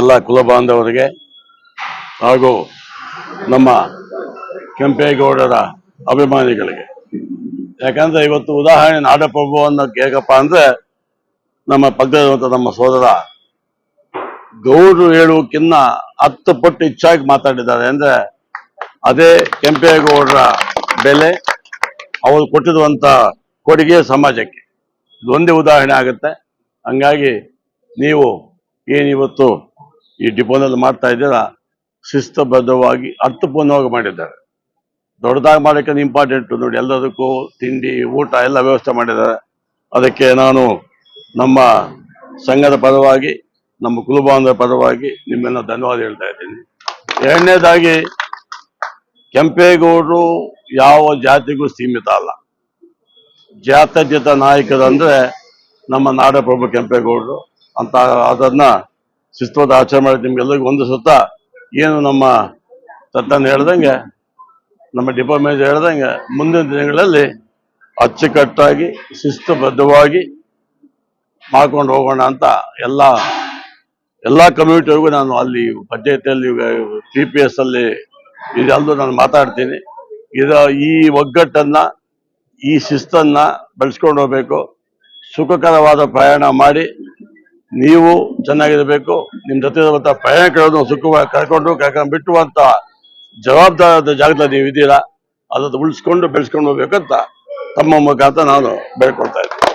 ಎಲ್ಲ ಕುಲ ಬಾಂಧವರಿಗೆ ಹಾಗೂ ನಮ್ಮ ಕೆಂಪೇಗೌಡರ ಅಭಿಮಾನಿಗಳಿಗೆ. ಯಾಕಂದ್ರೆ ಇವತ್ತು ಉದಾಹರಣೆ ನಾಡಪ್ರಭು ಅನ್ನೋಕೆ ಹೇಗಪ್ಪ ಅಂದ್ರೆ ನಮ್ಮ ಪಕ್ಕದಲ್ಲಿರುವಂತ ನಮ್ಮ ಸೋದರ ಗೌಡರು ಹೇಳುವಕ್ಕಿನ್ನ ಹತ್ತು ಪಟ್ಟು ಹೆಚ್ಚಾಗಿ ಮಾತಾಡಿದ್ದಾರೆ. ಅಂದ್ರೆ ಅದೇ ಕೆಂಪೇಗೌಡರ ಬೆಲೆ, ಅವರು ಕೊಟ್ಟಿರುವಂತ ಕೊಡುಗೆ ಸಮಾಜಕ್ಕೆ. ಇದೊಂದೇ ಉದಾಹರಣೆ ಆಗುತ್ತೆ. ಹಂಗಾಗಿ ನೀವು ಏನಿವತ್ತು ಈ ಡಿಪೋನಲ್ಲಿ ಮಾಡ್ತಾ ಇದ್ದೀರಾ? ಶಿಸ್ತಬದ್ಧವಾಗಿ ಅರ್ಥಪೂರ್ಣವಾಗಿ ಮಾಡಿದ್ದಾರೆ. ದೊಡ್ಡದಾಗಿ ಮಾಡೋಕ್ಕೆ ಇಂಪಾರ್ಟೆಂಟ್ ನೋಡಿ, ಎಲ್ಲದಕ್ಕೂ ತಿಂಡಿ, ಊಟ ಎಲ್ಲ ವ್ಯವಸ್ಥೆ ಮಾಡಿದ್ದಾರೆ. ಅದಕ್ಕೆ ನಾನು ನಮ್ಮ ಸಂಘದ ಪರವಾಗಿ, ನಮ್ಮ ಕುಲಬಾಂಧವ ಪರವಾಗಿ ನಿಮ್ಮೆಲ್ಲ ಧನ್ಯವಾದ ಹೇಳ್ತಾ ಇದ್ದೀನಿ. ಎರಡನೇದಾಗಿ, ಕೆಂಪೇಗೌಡರು ಯಾವ ಜಾತಿಗೂ ಸೀಮಿತ ಅಲ್ಲ. ಜಾತ್ಯತೀತ ನಾಯಕರು ಅಂದ್ರೆ ನಮ್ಮ ನಾಡಪ್ರಭು ಕೆಂಪೇಗೌಡರು. ಅಂತ ಅದನ್ನ ಶಿಸ್ತವಾದ ಆಚರಣೆ ಮಾಡಿ ನಿಮ್ಗೆಲ್ಲರಿಗೂ ಒಂದು ಸುತ್ತ. ಏನು ನಮ್ಮ ತತ್ತನ್ನು ಹೇಳ್ದಂಗೆ, ನಮ್ಮ ಡಿಪೋ ಮೇಜರ್ ಹೇಳ್ದಂಗೆ, ಮುಂದಿನ ದಿನಗಳಲ್ಲಿ ಅಚ್ಚುಕಟ್ಟಾಗಿ, ಶಿಸ್ತುಬದ್ಧವಾಗಿ ಮಾಡ್ಕೊಂಡು ಹೋಗೋಣ ಅಂತ ಎಲ್ಲ ಎಲ್ಲ ಕಮ್ಯುನಿಟಿವರೆಗೂ ನಾನು ಅಲ್ಲಿ ಪಂಚಾಯತಿಯಲ್ಲಿ ಟಿ ಪಿ ಎಸ್ ಅಲ್ಲಿ ಇದೆಲ್ಲದೂ ನಾನು ಮಾತಾಡ್ತೀನಿ. ಇದ ಈ ಒಗ್ಗಟ್ಟನ್ನ, ಈ ಶಿಸ್ತನ್ನು ಬೆಳೆಸ್ಕೊಂಡು ಹೋಗ್ಬೇಕು. ಸುಖಕರವಾದ ಪ್ರಯಾಣ ಮಾಡಿ ನೀವು ಚೆನ್ನಾಗಿರಬೇಕು ನಿಮ್ಮ ಜೊತೆ ಇರುವಂತ ಪ್ರಯಾಣಿಕರನ್ನು ಸುಖವಾಗಿ ಕರ್ಕೊಂಡು ಕರ್ಕೊಂಡು ಬಿಟ್ಟುವಂತ ಜವಾಬ್ದಾರದ ಜಾಗದಲ್ಲಿ ನೀವು ಇದ್ದೀರಾ ಅದನ್ನು ಉಳಿಸ್ಕೊಂಡು ಬೆಳೆಸ್ಕೊಂಡು ಹೋಗ್ಬೇಕಂತ ತಮ್ಮ ಮುಖಾಂತರ ನಾನು ಬೇಡ್ಕೊಳ್ತಾ ಇದ್ದೀನಿ.